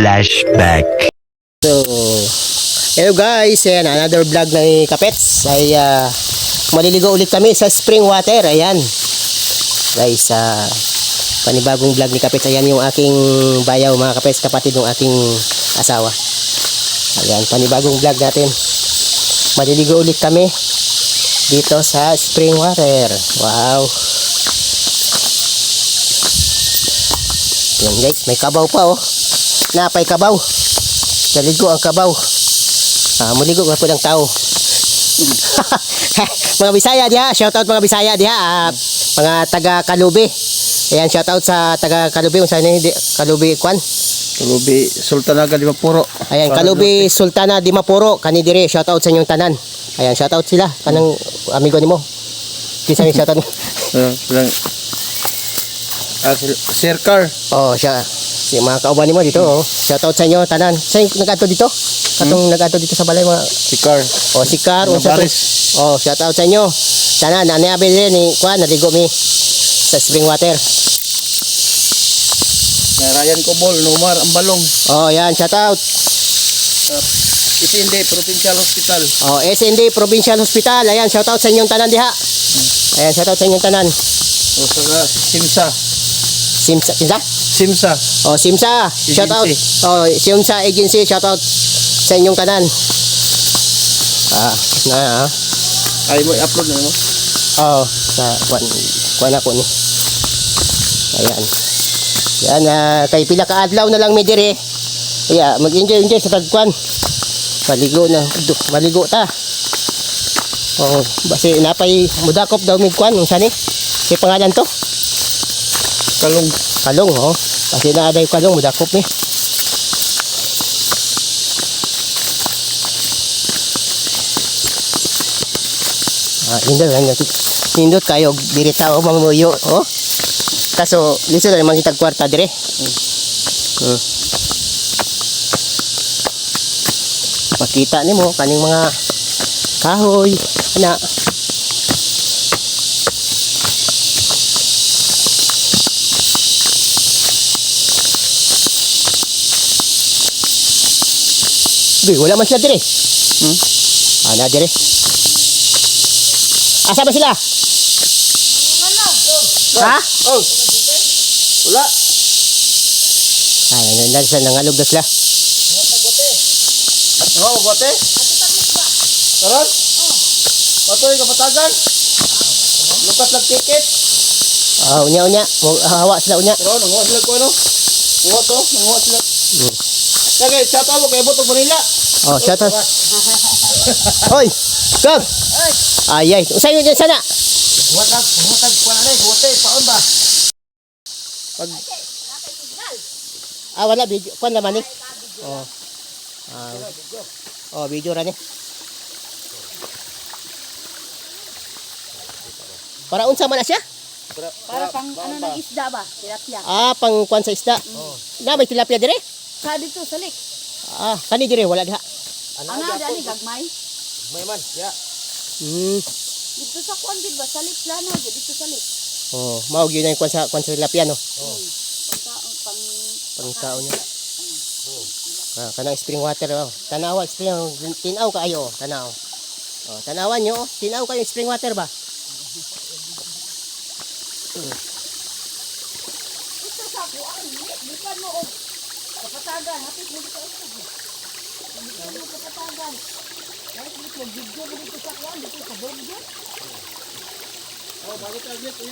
Flashback. So, hello guys, ayan, another vlog ng Kapets ay ah, maliligo ulit kami sa spring water, ayan. Guys, ah, panibagong vlog ni Kapets, ayan yung aking bayaw mga Kapets, kapatid ng aking asawa. Ayan, panibagong vlog natin. Maliligo ulit kami dito sa spring water. Wow. Ayan guys, may kabaw pa oh. Napay kabaw. Naligo ang kabaw. Ah, muligo ka po ng tao. mga Bisaya diha, shout out mga Bisaya diha, ah, mga taga Kalubi. Ayan, shout out sa taga Kalubi, unsa ni di- Kalubi kwan. Tulubi, Sultanaga di Mapuro. Ayan, Kalubi Sultana di Mapuro, kani dire, shout out sa inyong tanan. Ayan, shout out sila kanang amigo nimo. Kisa ni shout out. Uh, lang. Ah, si Sir Car. oh, siya si mga kauban nimo dito, oh. Shout out sa inyo tanan. Sa nag-adto dito? Katong nag-adto dito sa balay mga Si Car. Oh, si Car, to? baris. Oh, shout out sa inyo. Sana naniabi din ni kuan naligo mi sa spring water. May Ryan Cobol, Numar Ambalong. Oh, yan, shout out. Kitindi, Provincial Hospital. Oh, SND Provincial Hospital. Ayan, shout out sa inyong tanan diha. Ayan, shout out sa inyong tanan. O saka Simsa. Simsa, Simsa? Simsa. Oh, Simsa, shout out. Oh, Simsa Agency, shout out sa inyong tanan. Ah, na. ah. Ay mo i-upload na mo. Oh, sa kuan kuan ako ni. Ayan. Yan ah, kay pila ka adlaw na lang mi dire. Yeah, mag-enjoy enjoy sa tagkuan. Maligo na, du- maligo ta. Oh, basi napay mudakop daw mig kuan unsa ni? Si pangalan to? Kalong. Kalong, oh. Kasi na aday kalong mudakop ni. Ah, indot lang natin. Indot kayo diri tao mamuyo, oh. Kaso liso na naman kitag kwarta dire. Hmm. Makita nimo kaning mga kahoy, ana. Di, wala man sila dire. Hmm? Ana dire. Asa ba sila? Ha? Oh. Wala. Ay, nandan sa nangalog na sila. Oh, bote. Karon? Patoy ka patagan. Lukas lang ticket. Ah, unya unya, hawa sila unya. Pero nanguha sila ko ano? Nanguha to, nanguha sila. Hmm. Kaya chat ako kay Botog Manila. Oh, shout out. Hoy, come. Ay, ay. Usa yun sana. Huwatag, huwatag pa na rin, huwatag, paon ba? Pag Ah, wala video. Kuan naman ni. Oh. Ah. Oh, video ra ni. Para unsa man na siya? Para pang ano ng isda ba? Tilapia. Ah, pang kuan sa isda. Na may tilapia dire? Sa dito sa lake. Ah, kani dire wala diha. Ano dali gagmay? May man, ya. Hmm. Dito sa kuan gid ba? Sa lake plano dito sa lake. Oh, mao gyud na yung kuan sa kuan sa tilapia no. Pagka pang Pang tao niya. Ah, kanang spring water oh. Tanawa spring tinaw kaayo oh, tanaw. Oh, tanawan nyo oh. Tinaw kayo spring water ba? Ito sa kuan ni bukan mo kapatagan hapit mo dito ito. Dito mo kapatagan. Kahit dito video mo dito sa kuan dito sa bogyo. Oh, bago tayo dito,